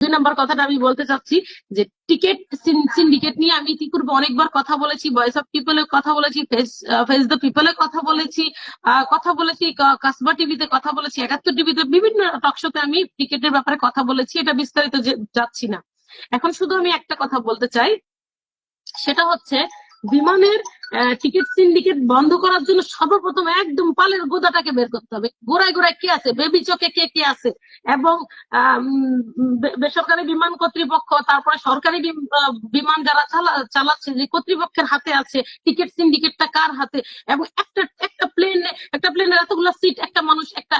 দুই নম্বর কথাটা আমি বলতে চাচ্ছি যে টিকেট সিন্ডিকেট নিয়ে আমি ইতিপূর্বে অনেকবার কথা বলেছি ভয়েস অফ পিপলে কথা বলেছি ফেস ফেস দ্য পিপলে কথা বলেছি কথা বলেছি কাসবা টিভিতে কথা বলেছি, একাত্তর টিভিতে বিভিন্ন টক টকশোতে আমি টিকেটের ব্যাপারে কথা বলেছি, এটা বিস্তারিত যাচ্ছি না। এখন শুধু আমি একটা কথা বলতে চাই, সেটা হচ্ছে বিমানের টিকিট সিন্ডিকেট বন্ধ করার জন্য সর্বপ্রথম একদম পালের গোদাটাকে বের করতে হবে। গোড়ায় গোড়ায় কে আছে? বেবি চকে কে কে আছে? এবং বেসরকারি বিমান কর্তৃপক্ষ, তারপরে সরকারি বিমান যারা চালা- চালাচ্ছে, যে কর্তৃপক্ষের হাতে আছে টিকিট সিন্ডিকেটটা কার হাতে? এবং একটা একটা প্লেনে একটা প্লেনের এতগুলো সিট একটা মানুষ, একটা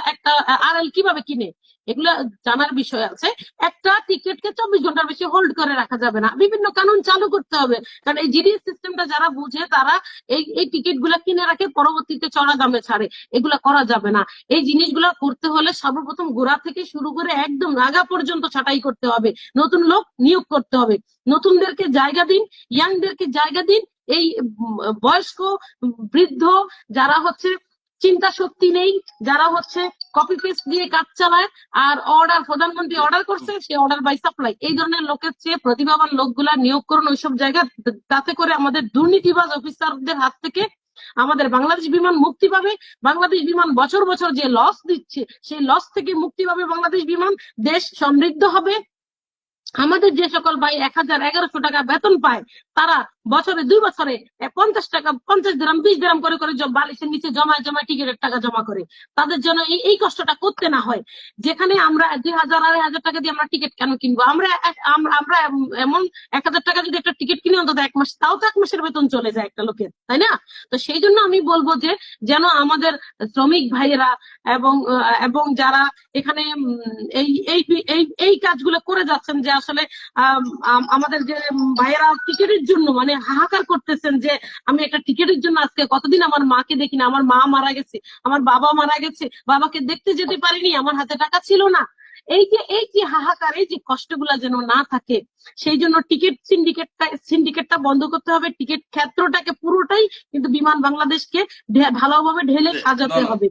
আরএল কীভাবে কিনে? এগুলো জানার বিষয় আছে। একটা টিকিটকে চব্বিশ ঘণ্টার বেশি হোল্ড করে রাখা যাবে না। বিভিন্ন কানুন চালু করতে হবে। কারণ এই জিডিএস সিস্টেমটা যারা বুঝে, তারা এই এই টিকিটগুলা কিনে রাখে, পরবর্তীতে চড়া দামে ছাড়ে। এগুলা করা যাবে না। এই জিনিসগুলা করতে হলে সর্বপ্রথম গোড়া থেকে শুরু করে একদম নাগা পর্যন্ত ছাঁটাই করতে হবে। নতুন লোক নিয়োগ করতে হবে। নতুনদেরকে জায়গা দিন ইয়াংদেরকে জায়গা দিন। এই বয়স্ক, বৃদ্ধ, যারা হচ্ছে চিন্তা শক্তি নেই। যারা হচ্ছে কপি পেস্ট দিয়ে কাজ চালায় আর অর্ডার প্রধানমন্ত্রী অর্ডার করছে, সে অর্ডার বাই সাপ্লাই এই ধরনের লোকের চেয়ে প্রতিভাবান লোকগুলা নিয়োগ করুন ওইসব জায়গায়। তাতে করে আমাদের দুর্নীতিবাজ অফিসারদের হাত থেকে আমাদের বাংলাদেশ বিমান মুক্তি পাবে। বাংলাদেশ বিমান বছর বছর যে লস দিচ্ছে, সেই লস থেকে মুক্তি পাবে বাংলাদেশ বিমান। দেশ সমৃদ্ধ হবে। আমাদের যে সকল ভাই এক হাজার এগারোশো টাকা বেতন পায়, তারা বছরে দুই বছরে পঞ্চাশ টাকা পঞ্চাশ গ্রাম বিশ গ্রাম করে করে বালিশের নিচে জমায় জমায় টিকিটের টাকা জমা করে। তাদের জন্য এই কষ্টটা করতে না হয়। যেখানে আমরা দুই হাজার আড়াই হাজার টাকা দিয়ে আমরা টিকিট কেন কিনবো? আমরা আমরা এমন এক হাজার টাকা যদি একটা টিকিট কিনে অন্তত এক মাস তাও তো এক মাসের বেতন চলে যায় একটা লোকের তাই না? তো সেই জন্য আমি বলব যে যেন আমাদের শ্রমিক ভাইয়েরা এবং এবং যারা এখানে এই এই এই কাজগুলো করে যাচ্ছেন যে আসলে আম, আম- আমাদের যে ভাইয়েরা টিকিটের জন্য মানে হাহাকার করতেছেন যে আমি একটা টিকিটের জন্য আজকে কতদিন আমার মাকে দেখি না আমার মা মারা গেছে আমার বাবা মারা গেছে বাবাকে দেখতে যেতে পারিনি আমার হাতে টাকা ছিল না। এই যে এই যে হাহাকার এই যে কষ্টগুলা যেন না থাকে সেই জন্য টিকিট সিন্ডিকেটটা সিন্ডিকেটটা বন্ধ করতে হবে টিকিট ক্ষেত্রটাকে পুরোটাই কিন্তু বিমান বাংলাদেশকে ভালোভাবে ঢেলে সাজাতে হবে।